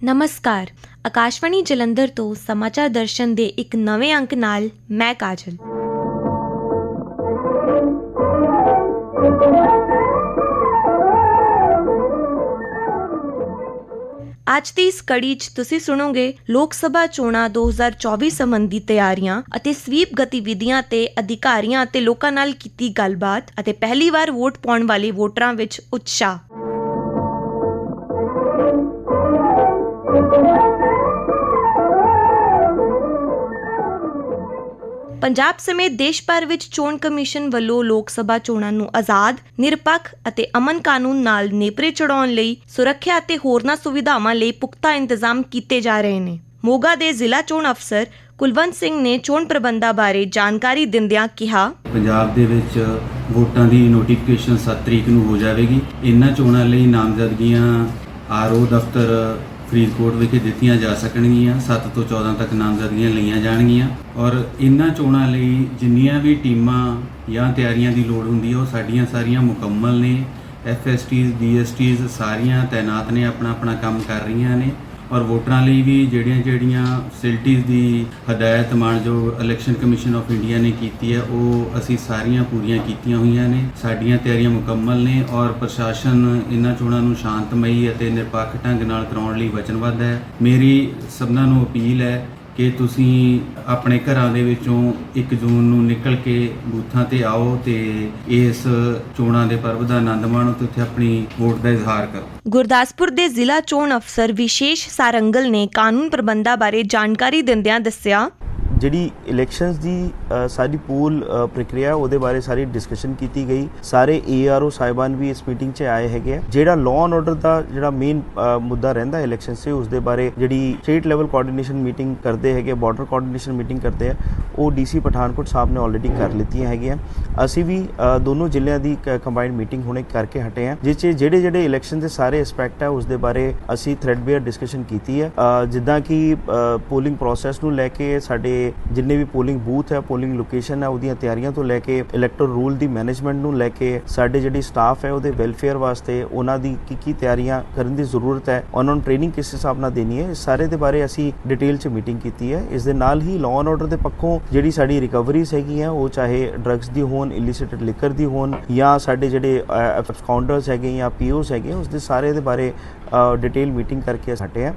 ਨਮਸਕਾਰ। ਆਕਾਸ਼ਵਾਣੀ ਜਲੰਧਰ ਤੋਂ ਸਮਾਚਾਰ ਦਰਸ਼ਨ ਦੇ ਇੱਕ ਨਵੇਂ ਅੰਕ ਨਾਲ ਮੈਂ ਕਾਜਲ। ਅੱਜ ਦੀ ਇਸ ਕੜੀ 'ਚ ਤੁਸੀਂ ਸੁਣੋਗੇ ਲੋਕ ਸਭਾ ਚੋਣਾਂ 2024 ਸੰਬੰਧੀ ਤਿਆਰੀਆਂ ਅਤੇ ਸਵੀਪ ਗਤੀਵਿਧੀਆਂ ਤੇ ਅਧਿਕਾਰੀਆਂ ਅਤੇ ਲੋਕਾਂ ਨਾਲ ਕੀਤੀ ਗੱਲਬਾਤ ਅਤੇ ਪਹਿਲੀ ਵਾਰ ਵੋਟ ਪਾਉਣ ਵਾਲੇ ਵੋਟਰਾਂ ਵਿੱਚ ਉਤਸ਼ਾਹ। ਪੰਜਾਬ ਸਮੇਤ ਦੇਸ਼ ਭਰ ਵਿੱਚ ਚੋਣ ਕਮਿਸ਼ਨ ਵੱਲੋਂ ਲੋਕ ਸਭਾ ਚੋਣਾਂ ਨੂੰ ਆਜ਼ਾਦ, ਨਿਰਪੱਖ ਅਤੇ ਅਮਨ ਕਾਨੂੰਨ ਨਾਲ ਨੇਪਰੇ ਚੜਾਉਣ ਲਈ ਸੁਰੱਖਿਆ ਅਤੇ ਹੋਰਨਾਂ ਸੁਵਿਧਾਵਾਂ ਲਈ ਪੁਖਤਾ ਇੰਤਜ਼ਾਮ ਕੀਤੇ ਜਾ ਰਹੇ ਨੇ। ਮੋਗਾ ਦੇ ਜ਼ਿਲ੍ਹਾ ਚੋਣ ਅਫਸਰ ਕੁਲਵੰਤ ਸਿੰਘ ਨੇ ਚੋਣ ਪ੍ਰਬੰਧਾਂ ਬਾਰੇ ਜਾਣਕਾਰੀ ਦਿੰਦਿਆਂ ਕਿਹਾ ਪੰਜਾਬ ਦੇ ਵਿੱਚ ਵੋਟਾਂ ਦੀ ਨੋਟੀਫਿਕੇਸ਼ਨ 7 ਤਰੀਕ ਨੂੰ ਹੋ ਜਾਵੇਗੀ ਇਹਨਾਂ ਚੋਣਾਂ ਲਈ ਨਾਮਜ਼ਦਗੀਆਂ ਆਰਓ ਦਫ਼ਤਰ ਫਰੀਦਕੋਟ ਵਿਖੇ ਦਿੱਤੀਆਂ ਜਾ ਸਕਣਗੀਆਂ। 7 ਤੋਂ 14 ਤੱਕ ਨਾਮਜ਼ਦਗੀਆਂ ਲਈਆਂ ਜਾਣਗੀਆਂ। ਔਰ ਇਹਨਾਂ ਚੋਣਾਂ ਲਈ ਜਿੰਨੀਆਂ ਵੀ ਟੀਮਾਂ ਜਾਂ ਤਿਆਰੀਆਂ ਦੀ ਲੋੜ ਹੁੰਦੀ ਹੈ ਉਹ ਸਾਡੀਆਂ ਸਾਰੀਆਂ ਮੁਕੰਮਲ ਨੇ। ਐਫਐਸਟੀਜ਼ ਡੀਐਸਟੀਜ਼ ਸਾਰੀਆਂ ਤਾਇਨਾਤ ਨੇ ਆਪਣਾ ਆਪਣਾ ਕੰਮ ਕਰ ਰਹੀਆਂ ਨੇ। ਔਰ ਵੋਟਰਾਂ ਲਈ ਵੀ ਜਿਹੜੀਆਂ ਜਿਹੜੀਆਂ ਫੈਸਿਲਿਟੀਆਂ ਦੀ ਹਦਾਇਤ ਜੋ ਇਲੈਕਸ਼ਨ ਕਮਿਸ਼ਨ ਆਫ ਇੰਡੀਆ ਨੇ ਕੀਤੀ ਹੈ, ਉਹ ਅਸੀਂ ਸਾਰੀਆਂ ਪੂਰੀਆਂ ਕੀਤੀਆਂ ਹੋਈਆਂ ਨੇ। ਸਾਡੀਆਂ ਤਿਆਰੀਆਂ ਮੁਕੰਮਲ ਨੇ ਔਰ ਪ੍ਰਸ਼ਾਸਨ ਇਹਨਾਂ ਚੋਣਾਂ ਨੂੰ ਸ਼ਾਂਤਮਈ ਅਤੇ ਨਿਰਪੱਖ ਢੰਗ ਨਾਲ ਕਰਾਉਣ ਲਈ ਵਚਨਬੱਧ ਹੈ। ਮੇਰੀ ਸਭਨਾਂ ਨੂੰ ਅਪੀਲ ਹੈ ਕਿ ਤੁਸੀਂ ਆਪਣੇ ਘਰਾਂ ਦੇ ਵਿੱਚੋਂ 1 ਜੂਨ ਨੂੰ ਨਿਕਲ ਕੇ ਬੂਥਾਂ ਤੇ ਆਓ ਤੇ ਇਸ ਚੋਣਾਂ ਦੇ ਪਰਵ ਦਾ ਆਨੰਦ ਮਾਣੋ ਤੇ ਉੱਥੇ ਆਪਣੀ ਵੋਟ ਦਾ ਇਜ਼ਹਾਰ ਕਰੋ। ਗੁਰਦਾਸਪੁਰ ਦੇ ਜ਼ਿਲ੍ਹਾ ਚੋਣ ਅਫਸਰ ਵਿਸ਼ੇਸ਼ ਸਾਰੰਗਲ ਨੇ ਕਾਨੂੰਨ ਪ੍ਰਬੰਧਾਂ ਬਾਰੇ ਜਾਣਕਾਰੀ ਦਿੰਦਿਆਂ ਦੱਸਿਆ ਜਿਹੜੀ ਇਲੈਕਸ਼ਨਸ ਦੀ ਅ, ਸਾਰੀ ਪੂਲ ਪ੍ਰਕਿਰਿਆ ਉਹਦੇ ਬਾਰੇ ਸਾਰੀ ਡਿਸਕਸ਼ਨ ਕੀਤੀ ਗਈ। ਸਾਰੇ ਏਆਰਓ ਸਾਹਿਬਾਨ ਵੀ ਇਸ ਮੀਟਿੰਗ 'ਚ ਆਏ ਹੈਗੇ ਆ। ਜਿਹੜਾ ਲਾਅ ਐਂਡ ਆਰਡਰ ਦਾ ਜਿਹੜਾ ਮੇਨ ਮੁੱਦਾ ਰਹਿੰਦਾ ਇਲੈਕਸ਼ਨ 'ਚ ਉਸ ਦੇ ਬਾਰੇ ਜਿਹੜੀ ਸਟੇਟ ਲੈਵਲ ਕੋਆਰਡੀਨੇਸ਼ਨ ਮੀਟਿੰਗ ਕਰਦੇ ਹੈਗੇ ਬਾਰਡਰ ਕੋਆਰਡੀਨੇਸ਼ਨ ਮੀਟਿੰਗ ਕਰਦੇ ਆ ਉਹ ਡੀਸੀ ਪਠਾਨਕੋਟ ਸਾਹਿਬ ਨੇ ਆਲਰੇਡੀ ਕਰ ਲਿੱਤੀਆਂ ਹੈਗੀਆਂ। ਅਸੀਂ ਵੀ ਦੋਨੋਂ ਜ਼ਿਲ੍ਹਿਆਂ ਦੀ ਕੰਬਾਈਨਡ ਮੀਟਿੰਗ ਹੁਣੇ ਕਰਕੇ ਹਟੇ ਆ ਜਿਸ 'ਚ ਜਿਹੜੇ ਜਿਹੜੇ ਇਲੈਕਸ਼ਨ ਦੇ ਸਾਰੇ ਐਸਪੈਕਟ ਆ ਉਸ ਦੇ ਬਾਰੇ ਅਸੀਂ ਥ੍ਰੈਡਬੇਅਰ ਡਿਸਕਸ਼ਨ ਕੀਤੀ ਹੈ ਜਿੱਦਾਂ ਕਿ ਪੋਲਿੰਗ ਪ੍ਰੋਸੈਸ ਨੂੰ ਲੈ ਕੇ ਸਾਡੇ ਜਿੰਨੇ ਵੀ ਪੋਲਿੰਗ ਬੂਥ ਹੈ ਪੋਲਿੰਗ ਲੋਕੇਸ਼ਨ ਹੈ, ਉਹਦੀਆਂ ਤਿਆਰੀਆਂ ਤੋਂ ਲੈ ਕੇ ਇਲੈਕਟਰ ਰੂਲ ਦੀ ਮੈਨੇਜਮੈਂਟ ਨੂੰ ਲੈ ਕੇ ਸਾਡੇ ਜਿਹੜੀ ਸਟਾਫ ਹੈ, ਉਹਦੇ ਵੈਲਫੇਅਰ ਵਾਸਤੇ ਉਹਨਾਂ ਦੀ ਕੀ ਕੀ ਤਿਆਰੀਆਂ ਕਰਨ ਦੀ ਜ਼ਰੂਰਤ ਹੈ, ਉਹਨਾਂ ਨੂੰ ਟ੍ਰੇਨਿੰਗ ਕਿਸ ਹਿਸਾਬ ਨਾਲ ਦੇਣੀ ਹੈ, ਇਸ ਸਾਰੇ ਦੇ ਬਾਰੇ ਅਸੀਂ ਡਿਟੇਲ 'ਚ ਮੀਟਿੰਗ ਕੀਤੀ ਹੈ। ਇਸ ਦੇ ਨਾਲ ਹੀ ਲਾਅ ਐਂਡ ਆਰਡਰ ਦੇ ਪੱਖੋਂ ਜਿਹੜੀ ਸਾਡੀ ਰਿਕਵਰੀਜ਼ ਹੈਗੀਆਂ ਉਹ ਚਾਹੇ ਡਰੱਗਸ ਦੀ ਹੋਣ ਇਲਿਸਿਟਡ ਲਿਕਰ ਦੀ ਹੋਣ ਜਾਂ ਸਾਡੇ ਜਿਹੜੇ ਅਬਸਕਾਉਂਡਰਸ ਹੈਗੇ ਜਾਂ ਪੀਓਸ ਹੈਗੇ, ਉਸ ਦੇ ਸਾਰੇ ਦੇ ਬਾਰੇ ਡਿਟੇਲ ਮੀਟਿੰਗ ਕਰਕੇ ਹਟੇ ਆ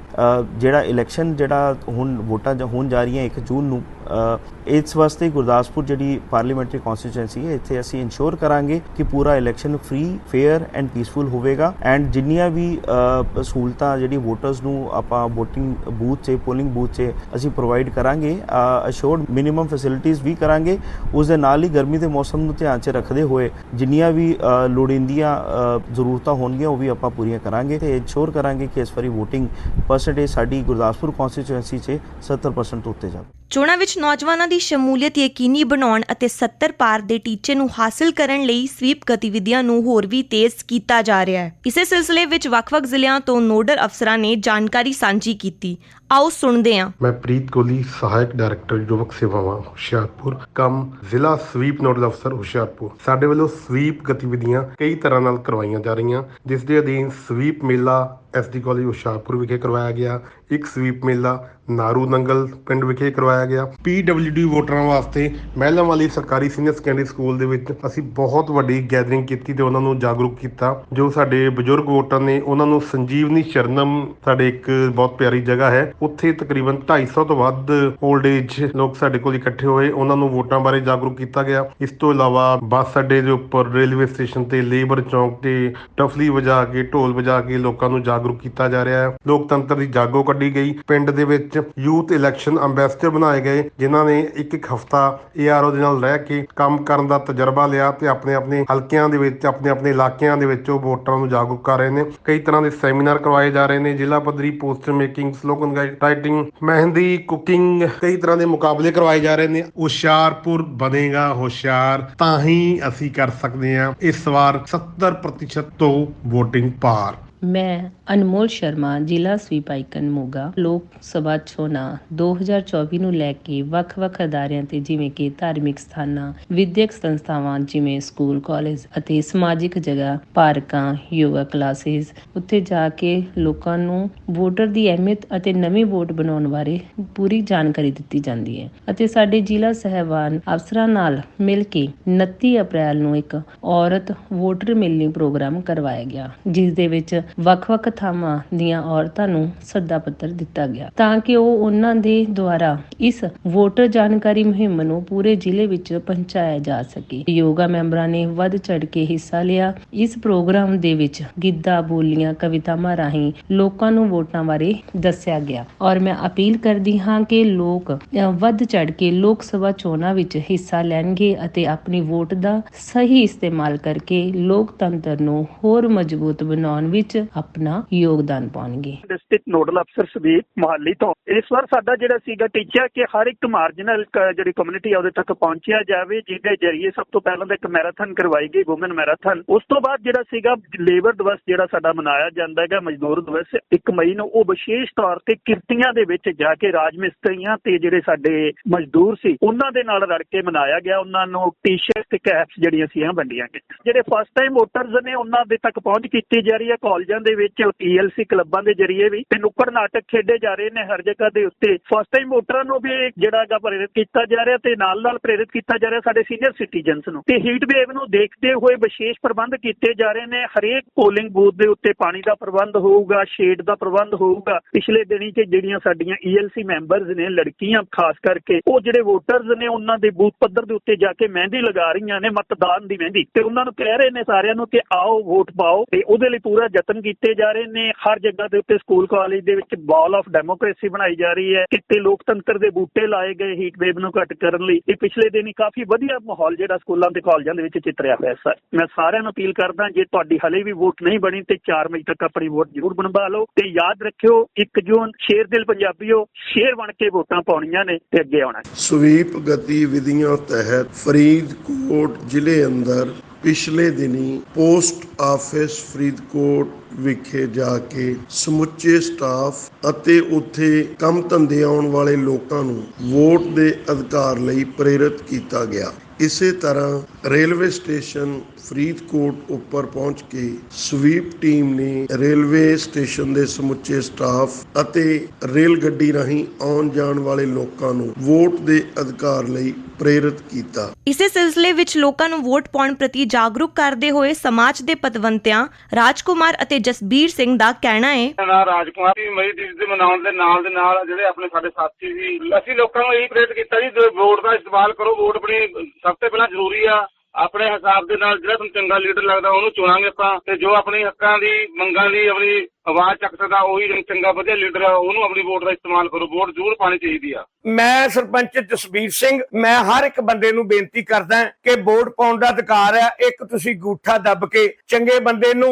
ਜਿਹੜਾ ਇਲੈਕਸ਼ਨ ਜਿਹੜਾ ਹੁਣ ਵੋਟਾਂ ਜ- ਹੋਣ ਜਾ ਰਹੀਆਂ 1 ਜੂਨ ਨੂੰ ਇਸ ਵਾਸਤੇ ਗੁਰਦਾਸਪੁਰ ਜਿਹੜੀ ਪਾਰਲੀਮੈਂਟਰੀ ਕਨਸਟੀਚੁਐਂਸੀ ਹੈ, ਇੱਥੇ ਅਸੀਂ ਇਨਸ਼ੋਰ ਕਰਾਂਗੇ ਕਿ ਪੂਰਾ election free fair and peaceful ਹੋਵੇਗਾ। ਐਂਡ ਜਿੰਨੀਆਂ ਵੀ ਸਹੂਲਤਾਂ ਜਿਹੜੀ ਵੋਟਰਸ ਨੂੰ ਆਪਾਂ VOTING ਬੂਥ 'ਤੇ ਪੋਲਿੰਗ ਬੂਥ 'ਤੇ ਅਸੀਂ ਪ੍ਰੋਵਾਈਡ ਕਰਾਂਗੇ ਅਸ਼ੋਰਡ ਮਿਨੀਮਮ ਫੈਸਿਲਿਟੀਆਂ ਵੀ ਕਰਾਂਗੇ, ਉਸ ਦੇ ਨਾਲ ਹੀ ਗਰਮੀ ਦੇ ਮੌਸਮ ਨੂੰ ਧਿਆਨ 'ਚ ਰੱਖਦੇ ਹੋਏ ਜਿੰਨੀਆਂ ਵੀ ਲੋੜੀਂਦੀਆਂ ਜ਼ਰੂਰਤਾਂ ਹੋਣਗੀਆਂ ਉਹ ਵੀ ਆਪਾਂ ਪੂਰੀਆਂ ਕਰਾਂਗੇ ਤੇ ਇਨਸ਼ੋਰ ਕਰਾਂਗੇ ਕਿ ਇਸ ਵਾਰੀ VOTING ਪਰਸੈਂਟੇਜ ਸਾਡੀ ਗੁਰਦਾਸਪੁਰ ਕਨਸਟੀਚੁਐਂਸੀ 'ਚ 70% ਤੋਂ ਉੱਤੇ ਜਾਵੇ। ਚੋਣਾਂ ਵਿੱਚ ਨੌਜਵਾਨਾਂ ਦੀ ਸ਼ਮੂਲੀਅਤ ਯਕੀਨੀ ਬਣਾਉਣ ਅਤੇ 70 ਪਾਰ ਦੇ ਟੀਚੇ ਨੂੰ ਹਾਸਲ ਕਰਨ ਲਈ ਸਵੀਪ ਗਤੀਵਿਧੀਆਂ ਨੂੰ ਹੋਰ ਵੀ ਤੇਜ਼ ਕੀਤਾ ਜਾ ਰਿਹਾ ਹੈ। ਇਸੇ ਸਿਲਸਿਲੇ ਵਿੱਚ ਵੱਖ-ਵੱਖ ਜ਼ਿਲ੍ਹਿਆਂ ਤੋਂ ਨੋਡਲ ਅਫਸਰਾਂ ਨੇ ਜਾਣਕਾਰੀ ਸਾਂਝੀ ਕੀਤੀ। ਆਓ ਸੁਣਦੇ ਹਾਂ। ਮੈਂ ਪ੍ਰੀਤ ਕੋਲੀ ਸਹਾਇਕ ਡਾਇਰੈਕਟਰ ਯੁਵਕ ਸੇਵਾਵਾਂ, ਹੁਸ਼ਿਆਰਪੁਰ। ਕੰਮ ਜ਼ਿਲ੍ਹਾ ਸਵੀਪ ਨੋਡਲ ਅਫਸਰ, ਹੁਸ਼ਿਆਰਪੁਰ। ਸਾਡੇ ਵੱਲੋਂ ਸਵੀਪ ਗਤੀਵਿਧੀਆਂ ਕਈ ਤਰ੍ਹਾਂ ਨਾਲ ਕਰਵਾਈਆਂ ਜਾ ਰਹੀਆਂ, ਜਿਸ ਦੇ ਅਧੀਨ ਸਵੀਪ ਮੇਲਾ ਐਸਡੀ ਕਾਲਜ ਹੁਸ਼ਿਆਰਪੁਰ ਵਿਖੇ ਕਰਵਾਇਆ ਗਿਆ। ਇੱਕ ਸਵੀਪ ਮੇਲਾ ਨਾਰੂ ਨੰਗਲ ਪਿੰਡ ਵਿਖੇ ਕਰਵਾਇਆ ਗਿਆ। ਪੀਡਬਲਯੂਡੀ ਵੋਟਰਾਂ ਵਾਸਤੇ ਮਹਿਲਾਂ ਵਾਲੀ ਸਰਕਾਰੀ ਸੀਨੀਅਰ ਸੈਕੰਡਰੀ ਸਕੂਲ ਦੇ ਵਿੱਚ ਅਸੀਂ ਬਹੁਤ ਵੱਡੀ ਗੈਦਰਿੰਗ ਕੀਤੀ ਤੇ ਉਹਨਾਂ ਨੂੰ ਜਾਗਰੂਕ ਕੀਤਾ, ਜੋ ਸਾਡੇ ਬਜ਼ੁਰਗ ਵੋਟਰ ਨੇ। ਉਹਨਾਂ ਨੂੰ ਸੰਜੀਵਨੀ ਸ਼ਰਨਮ ਸਾਡੇ ਇੱਕ ਬਹੁਤ ਪਿਆਰੀ ਜਗ੍ਹਾ ਹੈ। ਉੱਥੇ ਤਕਰੀਬਨ 250 ਤੋਂ ਵੱਧ 올ਡ ਏਜ ਲੋਕ ਸਾਡੇ ਕੋਲ ਇਕੱਠੇ ਹੋਏ। ਉਹਨਾਂ ਨੂੰ ਵੋਟਾਂ ਬਾਰੇ ਜਾਗਰੂਕ ਕੀਤਾ ਗਿਆ। ਇਸ ਤੋਂ ਇਲਾਵਾ ਬੱਸ ਅੱਡੇ ਦੇ ਉੱਪਰ ਰੇਲਵੇ ਸਟੇਸ਼ਨ ਤੇ ਲੇਬਰ ਚੌਂਕ ਤੇ ਟਫਲੀ ਵਜਾ ਕੇ, ਢੋਲ ਵਜਾ ਕੇ ਲੋਕਾਂ ਨੂੰ ਜਾਗਰੂਕ ਕੀਤਾ ਜਾ ਰਿਹਾ ਹੈ। ਲੋਕਤੰਤਰ ਦੀ ਜਾਗੋ ਕੱਢੀ ਗਈ। ਪਿੰਡ ਦੇ ਵਿੱਚ ਯੂਥ ਇਲੈਕਸ਼ਨ ਅੰਬੈਸਡਰ ਬਣਾਏ ਗਏ, ਜਿਨ੍ਹਾਂ ਨੇ ਇੱਕ ਇੱਕ ਹਫਤਾ ਏਆਰਓ ਦੇ ਨਾਲ ਰਹਿ ਕੇ ਕੰਮ ਕਰਨ ਦਾ ਤਜਰਬਾ ਲਿਆ ਤੇ ਆਪਣੇ ਆਪਣੇ ਹਲਕਿਆਂ ਦੇ ਵਿੱਚ, ਆਪਣੇ ਆਪਣੇ ਇਲਾਕਿਆਂ ਦੇ ਵਿੱਚ ਉਹ ਵੋਟਰਾਂ ਨੂੰ ਜਾਗਰੂਕ ਕਰ ਰਹੇ ਨੇ। ਕਈ ਤਰ੍ਹਾਂ ਦੇ ਸੈਮੀਨਾਰ ਕਰਵਾਏ ਜਾ ਰਹੇ ਨੇ। ਜ਼ਿਲ੍ਹਾ ਪੱਧਰੀ ਪੋਸਟਰ ਮੇਕਿੰਗ, ਸਲੋਗਨ ਰਾਈਟਿੰਗ, ਮਹਿੰਦੀ, ਕੁਕਿੰਗ, ਕਈ ਤਰ੍ਹਾਂ ਦੇ ਮੁਕਾਬਲੇ ਕਰਵਾਏ ਜਾ ਰਹੇ ਨੇ। ਹੁਸ਼ਿਆਰਪੁਰ ਬਣੇਗਾ ਹੁਸ਼ਿਆਰ, ਤਾਂ ਹੀ ਅਸੀਂ ਕਰ ਸਕਦੇ ਹਾਂ। ਇਸ ਵਾਰ 70% ਤੋਂ VOTING ਪਾਰ। ਮੈਂ ਅਨਮੋਲ ਸ਼ਰਮਾ, ਜ਼ਿਲ੍ਹਾ ਸਵੀਪ ਆਈਕਨ ਮੋਗਾ, ਲੋਕ ਸਭਾ ਚੋਣਾਂ 2024 ਨੂੰ ਲੈ ਕੇ ਵੱਖ-ਵੱਖ ਅਦਾਰਿਆਂ ਤੇ ਜਿਵੇਂ ਕਿ ਧਾਰਮਿਕ ਸਥਾਨਾਂ, ਵਿਦਿਅਕ ਸੰਸਥਾਵਾਂ ਜਿਵੇਂ ਸਕੂਲ, ਕਾਲਜ ਅਤੇ ਸਮਾਜਿਕ ਜਗ੍ਹਾ, ਪਾਰਕਾਂ, ਯੋਗਾ ਕਲਾਸਿਸ, ਉੱਥੇ ਜਾ ਕੇ ਲੋਕਾਂ ਨੂੰ ਵੋਟਰ ਦੀ ਅਹਿਮੀਅਤ ਅਤੇ ਨਵੇਂ ਵੋਟ ਬਣਾਉਣ ਬਾਰੇ ਪੂਰੀ ਜਾਣਕਾਰੀ ਦਿੱਤੀ ਜਾਂਦੀ ਹੈ ਅਤੇ ਸਾਡੇ ਜ਼ਿਲ੍ਹਾ ਸਹਿਬਾਨ ਅਫਸਰਾਂ ਨਾਲ ਮਿਲ ਕੇ 29 ਅਪ੍ਰੈਲ ਨੂੰ ਇੱਕ ਔਰਤ ਵੋਟਰ ਮਿਲਣੀ ਪ੍ਰੋਗਰਾਮ ਕਰਵਾਇਆ ਗਿਆ, ਜਿਸ ਦੇ ਵਿੱਚ ਵੱਖ-ਵੱਖ ਥਾਵਾਂ ਦੀਆਂ ਔਰਤਾਂ ਨੂੰ ਸੱਦਾ ਪੱਤਰ ਦਿੱਤਾ ਗਿਆ ਤਾਂ ਕਿ ਉਹ ਉਹਨਾਂ ਦੇ ਦੁਆਰਾ ਇਸ ਵੋਟਰ ਜਾਣਕਾਰੀ ਮੁਹਿੰਮ ਨੂੰ ਪੂਰੇ ਜ਼ਿਲ੍ਹੇ ਵਿੱਚ ਪਹੁੰਚਾਇਆ ਜਾ ਸਕੇ। ਯੋਗਾ ਮੈਂਬਰਾਂ ਨੇ ਵੱਧ ਚੜ ਕੇ ਹਿੱਸਾ ਲਿਆ। ਇਸ ਪ੍ਰੋਗਰਾਮ ਦੇ ਵਿੱਚ ਗਿੱਧਾ, ਬੋਲੀਆਂ, ਕਵਿਤਾਵਾਂ ਰਾਹੀਂ ਲੋਕਾਂ ਨੂੰ ਵੋਟਾਂ ਬਾਰੇ ਦੱਸਿਆ ਗਿਆ ਔਰ ਮੈਂ ਅਪੀਲ ਕਰਦੀ ਹਾਂ ਕਿ ਲੋਕ ਵੱਧ ਚੜ ਕੇ ਲੋਕ ਸਭਾ ਚੋਣਾਂ ਵਿੱਚ ਹਿੱਸਾ ਲੈਣਗੇ ਅਤੇ ਆਪਣੀ ਵੋਟ ਦਾ ਸਹੀ ਇਸਤੇਮਾਲ ਕਰਕੇ ਲੋਕਤੰਤਰ ਨੂੰ ਹੋਰ ਮਜ਼ਬੂਤ ਬਣਾਉਣ ਵਿੱਚ ਆਪਣਾ ਯੋਗਦਾਨ ਪਾਉਣਗੇ। ਡਿਸਟ੍ਰਿਕਟ ਨੋਡਲ ਅਫਸਰ ਸਦੀਪ ਮਹਾਲੀ ਤੋਂ। ਇਸ ਵਾਰ ਸਾਡਾ ਜਿਹੜਾ ਸੀਗਾ ਟੀਚਾ ਕਿ ਹਰ ਇੱਕ ਮਾਰਜਨਲ ਜਿਹੜੀ ਕਮਿਊਨਿਟੀ ਆ ਉਹਦੇ ਤੱਕ ਪਹੁੰਚਿਆ ਜਾਵੇ, ਜਿਹਦੇ ਜਰੀਏ ਸਭ ਤੋਂ ਪਹਿਲਾਂ ਤਾਂ ਇੱਕ ਮੈਰਾਥਨ ਕਰਵਾਈ ਗਈ ਔਮਨ ਮੈਰਾਥਨ ਉਸ ਤੋਂ ਬਾਅਦ ਜਿਹੜਾ ਸੀਗਾ ਲੇਬਰ ਦਿਵਸ ਜਿਹੜਾ ਸਾਡਾ ਮਨਾਇਆ ਜਾਂਦਾ ਹੈਗਾ, ਮਜ਼ਦੂਰ ਦਿਵਸ 1 ਮਈ ਨੂੰ ਉਹ ਵਿਸ਼ੇਸ਼ ਤੌਰ ਤੇ ਕਿਰਤੀਆਂ ਦੇ ਵਿੱਚ ਜਾ ਕੇ ਰਾਜ ਮਿਸਤਰੀਆਂ ਤੇ ਜਿਹੜੇ ਸਾਡੇ ਮਜ਼ਦੂਰ ਸੀ, ਉਹਨਾਂ ਦੇ ਨਾਲ ਰਲ ਕੇ ਮਨਾਇਆ ਗਿਆ। ਉਹਨਾਂ ਨੂੰ ਟੀ-ਸ਼ਰਟ ਤੇ ਕੈਪਸ ਜਿਹੜੀਆਂ ਸੀ ਵੰਡੀਆਂ ਗਈਆਂ। ਜਿਹੜੇ ਫਸਟ ਟਾਈਮ ਵੋਟਰਸ ਨੇ, ਉਹਨਾਂ ਦੇ ਤੱਕ ਪਹੁੰਚ ਕੀਤੀ ਜਾ ਰਹੀ ਹੈ। ਕਾਲਜ ਦੇ ਵਿੱਚ ਟੀਐਲਸੀ ਕਲੱਬਾਂ ਦੇ ਜਰੀਏ ਵੀ ਤੇ ਨੁੱਕੜ ਨਾਟਕ ਖੇਡੇ ਜਾ ਰਹੇ ਨੇ ਹਰ ਜਗ੍ਹਾ ਦੇ ਉੱਤੇ। ਫਸਟ ਟਾਈਮ ਵੋਟਰਾਂ ਨੂੰ ਵੀ ਜਿਹੜਾ ਹੈਗਾ ਪ੍ਰੇਰਿਤ ਕੀਤਾ ਜਾ ਰਿਹਾ ਤੇ ਨਾਲ ਨਾਲ ਪ੍ਰੇਰਿਤ ਕੀਤਾ ਜਾ ਰਿਹਾ ਸਾਡੇ ਸੀਨੀਅਰ ਸਿਟੀਜ਼ਨਸ ਨੂੰ। ਤੇ ਹੀਟ ਵੇਵ ਨੂੰ ਦੇਖਦੇ ਹੋਏ ਵਿਸ਼ੇਸ਼ ਪ੍ਰਬੰਧ ਕੀਤੇ ਜਾ ਰਹੇ ਨੇ। ਹਰੇਕ ਪੋਲਿੰਗ ਬੂਥ ਦੇ ਉੱਤੇ ਪਾਣੀ ਦਾ ਪ੍ਰਬੰਧ ਹੋਊਗਾ ਸ਼ੇਡ ਦਾ ਪ੍ਰਬੰਧ ਹੋਊਗਾ। ਪਿਛਲੇ ਦਿਨੀ ਚ ਜਿਹੜੀਆਂ ਸਾਡੀਆਂ ਈਐਲਸੀ ਮੈਂਬਰਸ ਨੇ, ਲੜਕੀਆਂ ਖਾਸ ਕਰਕੇ, ਉਹ ਜਿਹੜੇ ਵੋਟਰਸ ਨੇ, ਉਹਨਾਂ ਦੇ ਬੂਥ ਪੱਧਰ ਦੇ ਉੱਤੇ ਜਾ ਕੇ ਮਹਿੰਦੀ ਲਗਾ ਰਹੀਆਂ ਨੇ, ਮਤਦਾਨ ਦੀ ਮਹਿੰਦੀ। ਤੇ ਉਹਨਾਂ ਨੂੰ ਕਹਿ ਰਹੇ ਨੇ ਸਾਰਿਆਂ ਨੂੰ ਕਿ ਆਓ ਵੋਟ ਪਾਓ ਤੇ ਉਹਦੇ ਲਈ ਪੂਰਾ ਯਤਨ ਕੀਤੇ ਜਾ ਰਹੇ ਨੇ। ਹਰ ਜਗ੍ਹਾ ਦੇ ਉੱਤੇ ਸਕੂਲ ਕਾਲਜ ਦੇ ਵਿੱਚ ਬਾਲ ਆਫ ਡੈਮੋਕ੍ਰੇਸੀ ਬਣਾਈ ਜਾ ਰਹੀ ਹੈ। ਕਿਤੇ ਲੋਕਤੰਤਰ ਦੇ ਬੂਟੇ ਲਾਏ ਗਏ ਹੀਟ ਵੇਵ ਨੂੰ ਘਟ ਕਰਨ ਲਈ। ਇਹ ਪਿਛਲੇ ਦਿਨੀ ਕਾਫੀ ਵਧੀਆ ਮਾਹੌਲ ਜਿਹੜਾ ਸਕੂਲਾਂ ਤੇ ਕਾਲਜਾਂ ਦੇ ਵਿੱਚ ਚਿਤਰਿਆ ਹੋਇਆ ਸਰ ਮੈਂ ਸਾਰਿਆਂ ਨੂੰ ਅਪੀਲ ਕਰਦਾ, ਜੇ ਤੁਹਾਡੀ ਹਲੇ ਵੀ ਵੋਟ ਨਹੀਂ ਬਣੀ, ਤੇ 4 ਮਈ ਤੱਕ ਆਪਣੀ ਵੋਟ ਜ਼ਰੂਰ ਬਣਵਾ ਲਓ। ਤੇ ਯਾਦ ਰੱਖਿਓ 1 ਜੂਨ ਸ਼ੇਰ ਦਿਲ ਪੰਜਾਬੀਓ, ਸ਼ੇਰ ਬਣ ਕੇ ਵੋਟਾਂ ਪਾਉਣੀਆਂ ਨੇ ਤੇ ਅੱਗੇ ਆਉਣਾ। ਸਵੀਪ ਗਤੀਵਿਧੀਆਂ ਤਹਿਤ ਫਰੀਦਕੋਟ ਜ਼ਿਲ੍ਹੇ ਅੰਦਰ ਪਿਛਲੇ ਦਿਨੀ ਪੋਸਟ ਆਫਿਸ ਫਰੀਦਕੋਟ ਵਿਖੇ ਜਾ ਕੇ ਸਮੁੱਚੇ ਸਟਾਫ ਅਤੇ ਉੱਥੇ ਕੰਮ ਧੰਦੇ ਆਉਣ ਵਾਲੇ ਲੋਕਾਂ ਨੂੰ ਵੋਟ ਦੇ ਅਧਿਕਾਰ ਲਈ ਪ੍ਰੇਰਿਤ ਕੀਤਾ ਗਿਆ। ਇਸੇ ਤਰ੍ਹਾਂ ਰੇਲਵੇ ਸਟੇਸ਼ਨ ਫਰੀਦਕੋਟ ਉੱਪਰ ਪਹੁੰਚ ਕੇ ਸਵੀਪ ਟੀਮ ਨੇ ਰੇਲਵੇ ਸਟੇਸ਼ਨ ਦੇ ਸਮੁੱਚੇ ਸਟਾਫ ਅਤੇ ਰੇਲ ਗੱਡੀ ਰਾਹੀਂ ਆਉਣ ਜਾਣ ਵਾਲੇ ਲੋਕਾਂ ਨੂੰ ਵੋਟ ਦੇ ਅਧਿਕਾਰ ਲਈ ਪ੍ਰੇਰਿਤ ਕੀਤਾ। ਇਸੇ ਸਿਲਸਿਲੇ ਵਿੱਚ ਲੋਕਾਂ ਨੂੰ ਵੋਟ ਪਾਉਣ ਪ੍ਰਤੀ ਜਾਗਰੂਕ ਕਰਦੇ ਹੋਏ ਸਮਾਜ ਦੇ ਪਤਵੰਤਿਆਂ ਰਾਜਕੁਮਾਰ ਅਤੇ ਜਸਬੀਰ ਸਿੰਘ ਦਾ ਕਹਿਣਾ ਹੈ ਨਾਮ ਰਾਜਕੁਮਾਰ ਜੀ ਮਈ ਦਿਵਸ ਦੇ ਮਨਾਉਣ ਦੇ ਨਾਲ ਦੇ ਨਾਲ ਜਿਹੜੇ ਆਪਣੇ ਸਾਡੇ ਸਾਥੀ ਸੀ ਅਸੀਂ ਲੋਕਾਂ ਨੂੰ ਇਹੀ ਪ੍ਰੇਰਿਤ ਕੀਤਾ ਜੀ ਜੋ ਵੋਟ ਦਾ ਇਸਤੇਮਾਲ ਕਰੋ ਵੋਟ ਆਪਣੀ ਸਭ ਤੋਂ ਪਹਿਲਾਂ ਜ਼ਰੂਰੀ ਆ। ਆਪਣੇ ਹਿਸਾਬ ਦੇ ਨਾਲ ਜਿਹੜਾ ਤੁਹਾਨੂੰ ਚੰਗਾ ਲੀਡਰ ਲੱਗਦਾ ਉਹਨੂੰ ਚੁਣਾਂਗੇ ਆਪਾਂ ਤੇ ਜੋ ਆਪਣੀ ਹੱਕਾਂ ਦੀ, ਮੰਗਾਂ ਦੀ, ਆਪਣੀ ਆਵਾਜ਼ ਚੱਕ ਸਕਦਾ ਉਹੀ ਚੰਗਾ ਵਧੀਆ ਲੀਡਰ ਆ ਉਹਨੂੰ ਆਪਣੀ ਵੋਟ ਦਾ ਇਸਤੇਮਾਲ ਕਰੋ ਵੋਟ ਜ਼ਰੂਰ ਪਾਣੀ ਚਾਹੀਦੀ ਆ। ਮੈਂ ਸਰਪੰਚ ਜਸਬੀਰ ਸਿੰਘ ਮੈਂ ਹਰ ਇੱਕ ਬੰਦੇ ਨੂੰ ਬੇਨਤੀ ਕਰਦਾ ਕਿ ਵੋਟ ਪਾਉਣ ਦਾ ਅਧਿਕਾਰ ਹੈ ਇੱਕ ਤੁਸੀਂ ਗੂਠਾ ਦੱਬ ਕੇ ਚੰਗੇ ਬੰਦੇ ਨੂੰ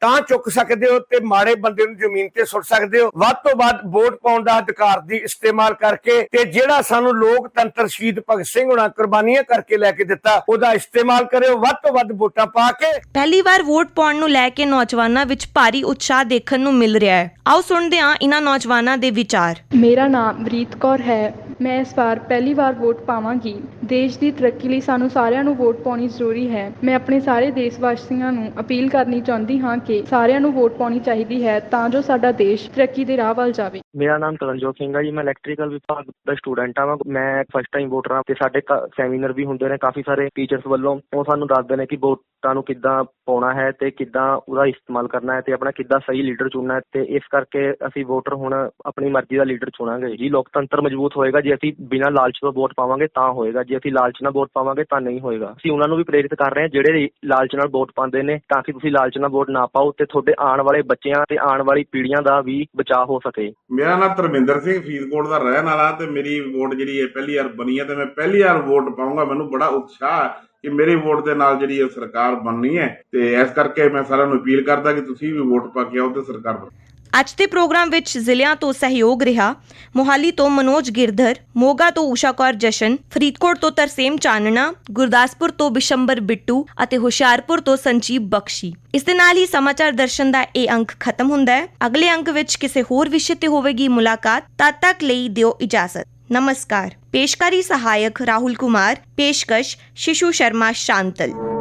ਤਾਂ ਚੁੱਕ ਸਕਦੇ ਹੋ ਤੇ ਮਾੜੇ ਬੰਦੇ ਨੂੰ ਜ਼ਮੀਨ ਤੇ ਸੁੱਟ ਸਕਦੇ ਹੋ। ਵੱਧ ਤੋਂ ਵੱਧ ਵੋਟ ਪਾਉਣ ਦਾ ਅਧਿਕਾਰ ਦੀ ਇਸਤੇਮਾਲ ਕਰਕੇ ਤੇ ਜਿਹੜਾ ਸਾਨੂੰ ਲੋਕਤੰਤਰ ਸ਼ਹੀਦ ਭਗਤ ਸਿੰਘ ਹੁਣਾਂ ਕੁਰਬਾਨੀਆਂ ਕਰਕੇ ਲੈ ਕੇ ਦਿੱਤਾ ਉਹਦਾ ਇਸਤੇਮਾਲ ਕਰਿਓ। ਵੱਧ ਤੋਂ ਵੱਧ ਵੋਟਾਂ ਪਾ ਕੇ ਪਹਿਲੀ ਵਾਰ ਵੋਟ ਪਾਉਣ ਨੂੰ ਲੈ ਕੇ ਨੌਜਵਾਨਾਂ ਵਿੱਚ ਭਾਰੀ ਉਤਸ਼ਾਹ ਦੇਖਣ ਨੂੰ ਮਿਲ ਰਿਹਾ ਹੈ। ਆਓ ਸੁਣਦੇ ਹਾਂ ਇਹਨਾਂ ਨੌਜਵਾਨਾਂ ਦੇ ਵਿਚਾਰ। ਮੇਰਾ ਨਾਮ ਰੀਤ ਕੌਰ ਹੈ। ਮੈਂ ਇਸ ਵਾਰ ਪਹਿਲੀ ਵਾਰ ਵੋਟ ਪਾਵਾਂਗੀ। ਦੇਸ਼ ਦੀ ਤਰੱਕੀ ਲਈ ਸਾਨੂੰ ਸਾਰਿਆਂ ਨੂੰ ਵੋਟ ਪਾਉਣੀ ਜ਼ਰੂਰੀ ਹੈ। ਮੈਂ ਆਪਣੇ ਸਾਰੇ ਦੇਸ਼ ਵਾਸੀਆਂ ਨੂੰ ਅਪੀਲ ਕਰਨੀ ਚਾਹੁੰਦੀ ਹਾਂ ਕਿ ਸਾਰਿਆਂ ਨੂੰ ਵੋਟ ਪਾਉਣੀ ਚਾਹੀਦੀ ਹੈ ਤਾਂ ਜੋ ਸਾਡਾ ਦੇਸ਼ ਤਰੱਕੀ ਦੇ ਰਾਹ ਵੱਲ ਜਾਵੇ। ਮੇਰਾ ਨਾਮ ਤਰਨਜੋਤ ਸਿੰਘ ਹੈ ਜੀ, ਮੈਂ ਇਲੈਕਟ੍ਰੀਕਲ ਵਿਭਾਗ ਦਾ ਸਟੂਡੈਂਟ ਹਾਂ ਮੈਂ ਫਸਟ ਟਾਈਮ ਵੋਟਰ ਹਾਂ ਤੇ ਸਾਡੇ ਸੈਮੀਨਾਰ ਵੀ ਹੁੰਦੇ ਨੇ, ਕਾਫੀ ਸਾਰੇ ਟੀਚਰਸ ਵੱਲੋਂ। ਉਹ ਸਾਨੂੰ ਦੱਸਦੇ ਨੇ ਕਿ ਵੋਟਾਂ ਨੂੰ ਕਿੱਦਾਂ ਪਾਉਣਾ ਹੈ ਤੇ ਕਿੱਦਾਂ ਉਹਦਾ ਇਸਤੇਮਾਲ ਕਰਨਾ ਹੈ ਤੇ ਆਪਣਾ ਕਿੱਦਾਂ ਸਹੀ ਲੀਡਰ ਚੁਣਨਾ ਹੈ ਤੇ ਇਸ ਕਰਕੇ ਅਸੀਂ ਵੋਟਰ ਹੁਣ ਆਪਣੀ ਮਰਜ਼ੀ ਦਾ ਲੀਡਰ ਚੁਣਾਂਗੇ। ਜੀ, ਲੋਕਤੰਤਰ ਮਜ਼ਬੂਤ ਹੋਏਗਾ ਜੇ ਅਸੀਂ ਬਿਨਾਂ ਲਾਲਚ ਤੋਂ ਵੋਟ ਪਾਵਾਂਗੇ ਤਾਂ ਹੋਏਗਾ, ਜੇ ਅਸੀਂ ਲਾਲਚ ਨਾਲ ਵੋਟ ਪਾਵਾਂਗੇ ਤਾਂ ਨਹੀਂ ਹੋਏਗਾ। ਅਸੀਂ ਉਹਨਾਂ ਨੂੰ ਵੀ ਪ੍ਰੇਰਿਤ ਕਰ ਰਹੇ ਹਾਂ, ਜਿਹੜੇ ਲਾਲਚ ਨਾਲ ਵੋਟ ਪਾਉਂਦੇ ਨੇ, ਤਾਂ ਕਿ ਤੁਸੀਂ ਲਾਲਚ ਨਾਲ ਵੋਟ ਨਾ ਪਾਓ ਤੇ ਤੁਹਾਡੇ ਆਉਣ ਵਾਲੇ ਬੱਚਿਆਂ ਤੇ ਆਉਣ ਵਾਲੀ ਪੀੜ੍ਹੀਆਂ ਦਾ ਵੀ ਬਚਾਅ ਹੋ ਸਕੇ। ਮੇਰਾ ਨਾਮ ਧਰਮਿੰਦਰ ਸਿੰਘ, ਫਰੀਦਕੋਟ ਦਾ ਰਹਿਣ ਵਾਲਾ ਤੇ ਮੇਰੀ ਵੋਟ ਜਿਹੜੀ ਹੈ ਪਹਿਲੀ ਵਾਰ ਬਣੀ ਹੈ ਤੇ ਮੈਂ ਪਹਿਲੀ ਵਾਰ ਵੋਟ ਪਾਉਂਗਾ ਮੈਨੂੰ ਬੜਾ ਉਤਸ਼ਾਹ ਹੈ ਕਿ ਮੇਰੀ ਵੋਟ ਦੇ ਨਾਲ ਜਿਹੜੀ ਇਹ ਸਰਕਾਰ ਬਣਨੀ ਹੈ ਤੇ ਇਸ ਕਰਕੇ ਮੈਂ ਸਾਰਿਆਂ ਨੂੰ ਅਪੀਲ ਕਰਦਾ ਕਿ ਤੁਸੀਂ ਵੀ ਵੋਟ ਪਾ ਕੇ ਆਓ ਤੇ ਸਰਕਾਰ ਬਣਾਓ ਅੱਜ ਦੇ ਪ੍ਰੋਗਰਾਮ ਵਿੱਚ ਜ਼ਿਲ੍ਹਿਆਂ ਤੋਂ ਸਹਿਯੋਗ ਰਿਹਾ, ਮੋਹਾਲੀ ਤੋਂ ਮਨੋਜ ਗਿਰਧਰ, ਮੋਗਾ ਤੋਂ ਊਸ਼ਾ ਕੌਰ ਜਸ਼ਨ, ਫਰੀਦਕੋਟ ਤੋਂ ਤਰਸੇਮ ਚਾਨਣਾ, ਗੁਰਦਾਸਪੁਰ ਤੋਂ ਬਿਸ਼ੰਬਰ ਬਿੱਟੂ ਅਤੇ ਹੁਸ਼ਿਆਰਪੁਰ ਤੋਂ ਸੰਜੀਵ ਬਖਸ਼ੀ। ਇਸ ਦੇ ਨਾਲ ਹੀ ਸਮਾਚਾਰ ਦਰਸ਼ਨ ਦਾ ਇਹ ਅੰਕ ਖਤਮ ਹੁੰਦਾ ਹੈ। ਅਗਲੇ ਅੰਕ ਵਿੱਚ ਕਿਸੇ ਹੋਰ ਵਿਸ਼ੇ ਤੇ ਹੋਵੇਗੀ ਮੁਲਾਕਾਤ, ਤਦ ਤੱਕ ਲਈ ਦਿਓ ਇਜਾਜ਼ਤ। ਨਮਸਕਾਰ। ਪੇਸ਼ਕਾਰੀ ਸਹਾਇਕ ਰਾਹੁਲ ਕੁਮਾਰ, ਪੇਸ਼ਕਸ਼ ਸ਼ਿਸ਼ੂ ਸ਼ਰਮਾ ਸ਼ਾਂਤਲ।